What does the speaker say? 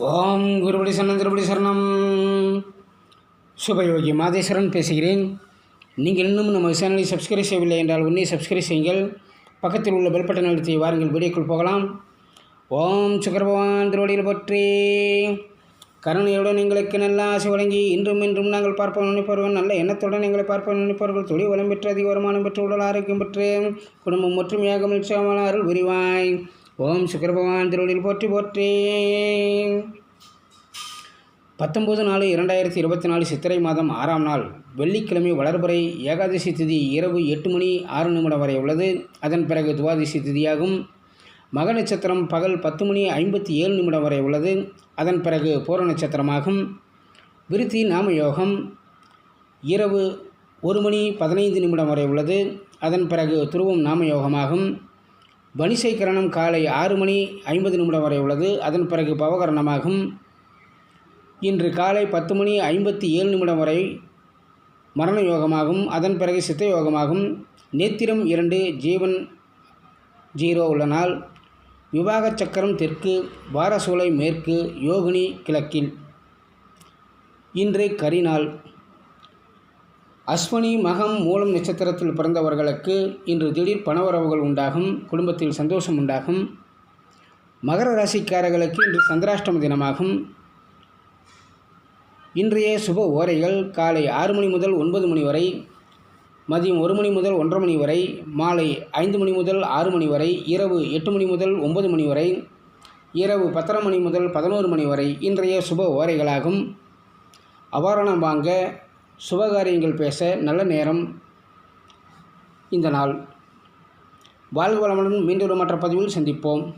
ஓம் குருபடி சரணம் திருபடி சரணம். சுபயோகி மாதேஸ்வரன் பேசுகிறேன். நீங்கள் இன்னும் நம்ம சேனலை சப்ஸ்கிரைப் செய்யவில்லை என்றால் உடனே சப்ஸ்கிரைப் செய்யுங்கள். பக்கத்தில் உள்ள பெல் பட்டன் அழுத்தி வாருங்கள். வீடியோக்குள் போகலாம். ஓம் சுக்கர பகவான் திருவடியில் பற்றி. கருணையுடன் எங்களுக்கு நல்ல ஆசை வழங்கி இன்றும் இன்றும் நாங்கள் பார்ப்போம் நினைப்பவர்கள் நல்ல எண்ணத்துடன் எங்களை பார்ப்போம் நினைப்பவர்கள் தொழில் வளம் பெற்று அதிக வருமானம் பெற்று உடல் ஆரோக்கியம் பெற்று குடும்பம் ஒற்றுமையாக மிச்சமான அருள் விரிவாய் ஓம் சுக்கர பகவான் திருவடியில் போற்றி போற்றி. பத்தொம்பது நாலு இரண்டாயிரத்தி இருபத்தி நாலு சித்திரை மாதம் ஆறாம் நாள் வெள்ளிக்கிழமை வளர்பறை ஏகாதசி திதி இரவு எட்டு மணி ஆறு நிமிடம் வரை உள்ளது. அதன் பிறகு துவாதசி திதியாகும். மக நட்சத்திரம் பகல் பத்து மணி ஐம்பத்தி ஏழு நிமிடம் வரை உள்ளது. அதன் பிறகு பூர நட்சத்திரமாகும். விருத்தி நாம யோகம் இரவு ஒரு மணி பதினைந்து நிமிடம் வரை உள்ளது. அதன் பிறகு துருவம் நாம யோகமாகும் வணிசை கரணம் காலை ஆறு மணி ஐம்பது நிமிடம் வரை உள்ளது. அதன் பிறகு பவகரணமாகும். இன்று காலை பத்து மணி ஐம்பத்தி ஏழு நிமிடம் வரை மரண யோகமாகும். அதன் பிறகு சித்த யோகமாகும். நேத்திரம் இரண்டு ஜீவன் ஜீரோ உள்ள நாள். விவாக சக்கரம் தெற்கு வாரசூலை மேற்கு யோகினி கிழக்கில். இன்று கரிநாள் அஸ்வினி மகம் மூலம் நட்சத்திரத்தில் பிறந்தவர்களுக்கு இன்று திடீர் பணவரவுகள் உண்டாகும் குடும்பத்தில் சந்தோஷம் உண்டாகும். மகர ராசிக்காரர்களுக்கு இன்று சந்திராஷ்டம தினமாகும். இன்றைய சுப ஓரைகள் காலை ஆறு மணி முதல் ஒன்பது மணி வரை மதியம் ஒரு மணி முதல் ஒன்றரை மணி வரை மாலை ஐந்து மணி முதல் ஆறு மணி வரை இரவு எட்டு மணி முதல் ஒன்பது மணி வரை இரவு பத்தரை மணி முதல் பதினோரு மணி வரை இன்றைய சுப ஓரைகளாகும். அபாரணம் வாங்க சுபகாரியங்கள் பேச நல்ல நேரம் இந்த நாள். வாழ்க வளமுடன் மீண்டும் மற்ற பதிவில் சந்திப்போம்.